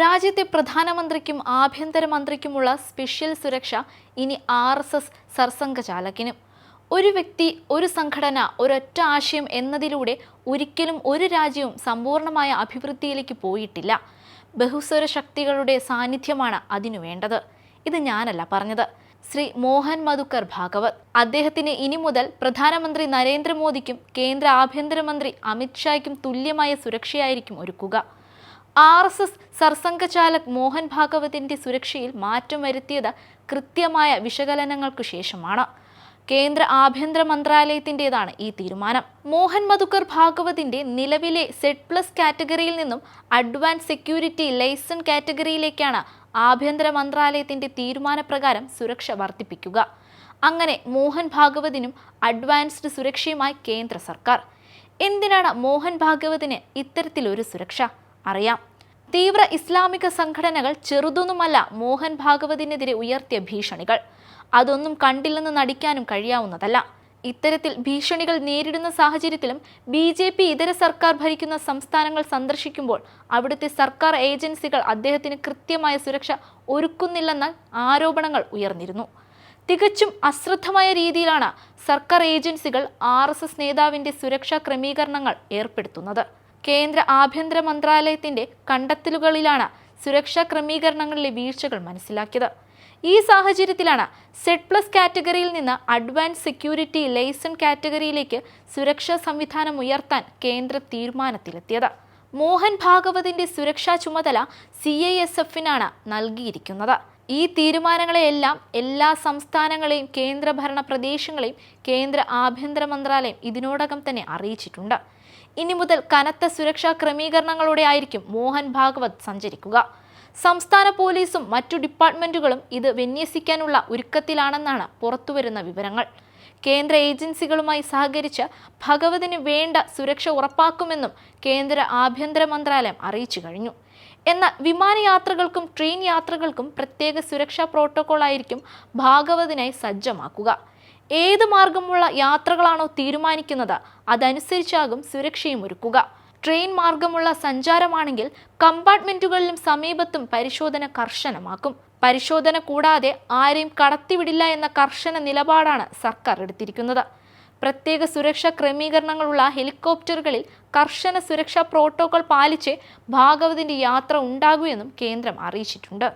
രാജ്യത്തെ പ്രധാനമന്ത്രിക്കും ആഭ്യന്തരമന്ത്രിക്കുമുള്ള സ്പെഷ്യൽ സുരക്ഷ ഇനി ആർ എസ് എസ് സർസംഘചാലകിനും. ഒരു വ്യക്തി ഒരു സംഘടന ഒരൊറ്റ ആശയം എന്നതിലൂടെ ഒരിക്കലും ഒരു രാജ്യവും സമ്പൂർണമായ അഭിവൃദ്ധിയിലേക്ക് പോയിട്ടില്ല. ബഹുസ്വര ശക്തികളുടെ സാന്നിധ്യമാണ് അതിനു വേണ്ടത്. ഇത് ഞാനല്ല പറഞ്ഞത്. ശ്രീ മോഹൻ മധുക്കർ ഭാഗവത്. അദ്ദേഹത്തിന് ഇനി മുതൽ പ്രധാനമന്ത്രി നരേന്ദ്രമോദിക്കും കേന്ദ്ര ആഭ്യന്തരമന്ത്രി അമിത്ഷായ്ക്കും തുല്യമായ സുരക്ഷയായിരിക്കും ഒരുക്കുക. R S S Sarsanghchalak Mohan ഭാഗവതിന്റെ സുരക്ഷയിൽ മാറ്റം വരുത്തിയത് കൃത്യമായ വിശകലനങ്ങൾക്കു ശേഷമാണ്. കേന്ദ്ര ആഭ്യന്തര മന്ത്രാലയത്തിന്റെതാണ് ഈ തീരുമാനം. മോഹൻ മധുക്കർ ഭാഗവതിന്റെ നിലവിലെ സെഡ് പ്ലസ് കാറ്റഗറിയിൽ നിന്നും അഡ്വാൻസ് സെക്യൂരിറ്റി ലൈസൺ കാറ്റഗറിയിലേക്കാണ് ആഭ്യന്തര മന്ത്രാലയത്തിന്റെ തീരുമാനപ്രകാരം സുരക്ഷ വർദ്ധിപ്പിക്കുക. അങ്ങനെ മോഹൻ ഭാഗവതിനും അഡ്വാൻസ്ഡ് സുരക്ഷയുമായി കേന്ദ്ര സർക്കാർ. എന്തിനാണ് മോഹൻ ഭാഗവതിന് ഇത്തരത്തിലൊരു സുരക്ഷ? അറിയാം. തീവ്ര ഇസ്ലാമിക സംഘടനകൾ ചെറുതൊന്നുമല്ല മോഹൻ ഭാഗവതിനെതിരെ ഉയർത്തിയ ഭീഷണികൾ. അതൊന്നും കണ്ടില്ലെന്ന് നടിക്കാനും കഴിയാവുന്നതല്ല. ഇത്തരത്തിൽ ഭീഷണികൾ നേരിടുന്ന സാഹചര്യത്തിലും ബി ജെ പി ഇതര സർക്കാർ ഭരിക്കുന്ന സംസ്ഥാനങ്ങൾ സന്ദർശിക്കുമ്പോൾ അവിടുത്തെ സർക്കാർ ഏജൻസികൾ അദ്ദേഹത്തിന് കൃത്യമായ സുരക്ഷ ഒരുക്കുന്നില്ലെന്ന ആരോപണങ്ങൾ ഉയർന്നിരുന്നു. തികച്ചും അശ്രദ്ധമായ രീതിയിലാണ് സർക്കാർ ഏജൻസികൾ ആർ നേതാവിന്റെ സുരക്ഷാ ക്രമീകരണങ്ങൾ ഏർപ്പെടുത്തുന്നത്. കേന്ദ്ര ആഭ്യന്തര മന്ത്രാലയത്തിന്റെ കണ്ടെത്തലുകളിലാണ് സുരക്ഷാ ക്രമീകരണങ്ങളിലെ വീഴ്ചകൾ മനസ്സിലാക്കിയത്. ഈ സാഹചര്യത്തിലാണ് സെറ്റ് പ്ലസ് കാറ്റഗറിയിൽ നിന്ന് അഡ്വാൻസ് സെക്യൂരിറ്റി ലൈസൺ കാറ്റഗറിയിലേക്ക് സുരക്ഷാ സംവിധാനം ഉയർത്താൻ കേന്ദ്ര തീരുമാനത്തിലെത്തിയത്. മോഹൻ ഭാഗവതിന്റെ സുരക്ഷാ ചുമതല സി ഐ എസ് എഫിനാണ് നൽകിയിരിക്കുന്നത്. ഈ തീരുമാനങ്ങളെയെല്ലാം എല്ലാ സംസ്ഥാനങ്ങളെയും കേന്ദ്രഭരണ പ്രദേശങ്ങളെയും കേന്ദ്ര ആഭ്യന്തര മന്ത്രാലയം ഇതിനോടകം തന്നെ അറിയിച്ചിട്ടുണ്ട്. ഇനി മുതൽ കനത്ത സുരക്ഷാ ക്രമീകരണങ്ങളോടെ ആയിരിക്കും മോഹൻ ഭാഗവത് സഞ്ചരിക്കുക. സംസ്ഥാന പോലീസും മറ്റു ഡിപ്പാർട്ട്മെന്റുകളും ഇത് വിന്യസിക്കാനുള്ള ഒരുക്കത്തിലാണെന്നാണ് പുറത്തുവരുന്ന വിവരങ്ങൾ. കേന്ദ്ര ഏജൻസികളുമായി സഹകരിച്ച് ഭഗവതിന് വേണ്ട സുരക്ഷ ഉറപ്പാക്കുമെന്നും കേന്ദ്ര ആഭ്യന്തര മന്ത്രാലയം അറിയിച്ചു കഴിഞ്ഞു. എന്നാൽ വിമാനയാത്രകൾക്കും ട്രെയിൻ യാത്രകൾക്കും പ്രത്യേക സുരക്ഷാ പ്രോട്ടോകോൾ ആയിരിക്കും ഭാഗവതിനായി സജ്ജമാക്കുക. ഏത് മാർഗമുള്ള യാത്രകളാണോ തീരുമാനിക്കുന്നത് അതനുസരിച്ചാകും സുരക്ഷയും ഒരുക്കുക. ട്രെയിൻ മാർഗമുള്ള സഞ്ചാരമാണെങ്കിൽ കമ്പാർട്ട്മെന്റുകളിലും സമീപത്തും പരിശോധന കർശനമാക്കും. പരിശോധന കൂടാതെ ആരെയും കടത്തിവിടില്ല എന്ന കർശന നിലപാടാണ് സർക്കാർ എടുത്തിരിക്കുന്നത്. പ്രത്യേക സുരക്ഷാ ക്രമീകരണങ്ങളുള്ള ഹെലികോപ്റ്ററുകളിൽ കർശന സുരക്ഷാ പ്രോട്ടോകോൾ പാലിച്ച് ഭാഗവതിന്റെ യാത്ര ഉണ്ടാകൂ എന്നും കേന്ദ്രം അറിയിച്ചിട്ടുണ്ട്.